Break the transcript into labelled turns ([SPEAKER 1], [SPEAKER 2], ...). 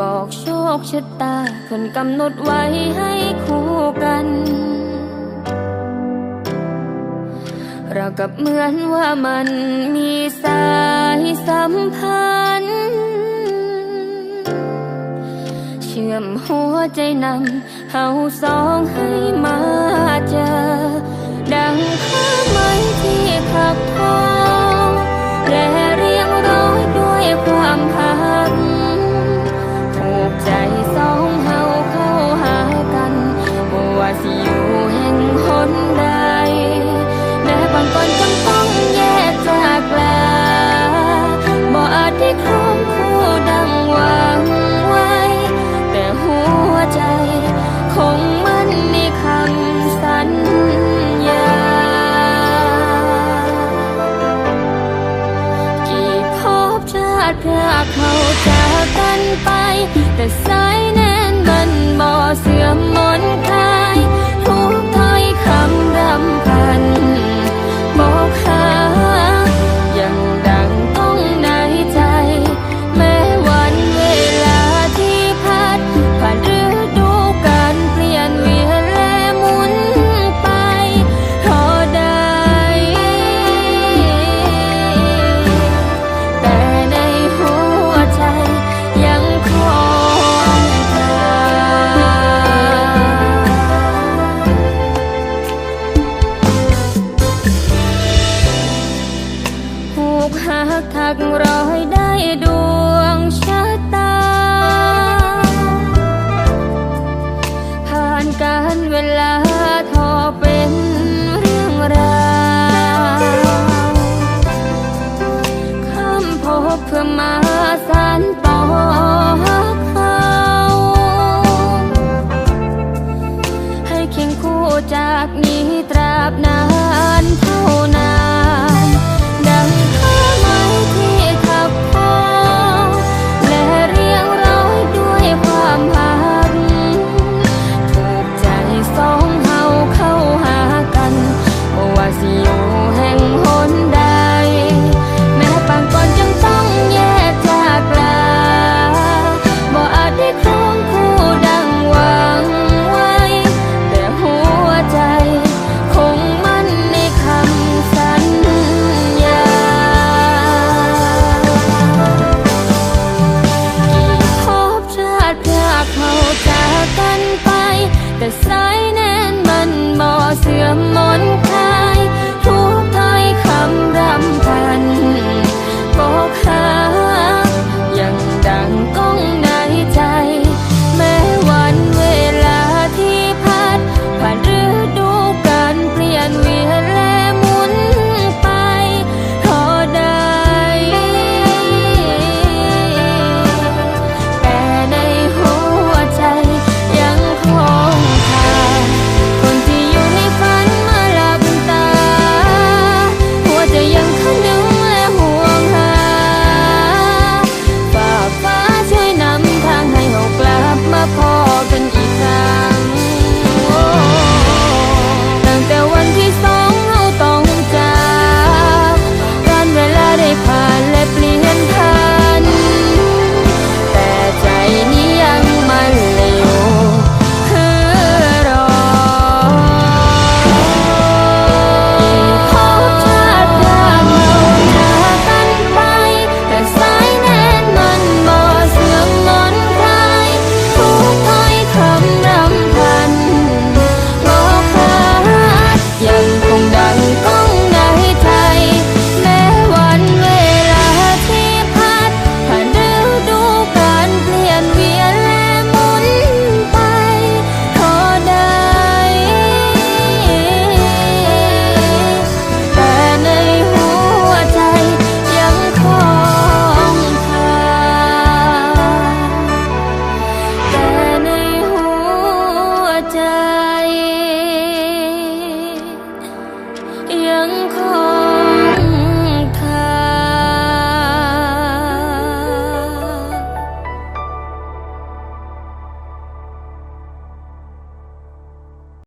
[SPEAKER 1] บอกโชคชะตาคนกำหนดไว้ให้คู่กัน เรากับเหมือนว่ามันมีสายสัมพันธ์ เชื่อมหัวใจนำเฮาสองให เธอเขาจากกันไป แต่สายแน่นมันบ่เสื่อม darkness.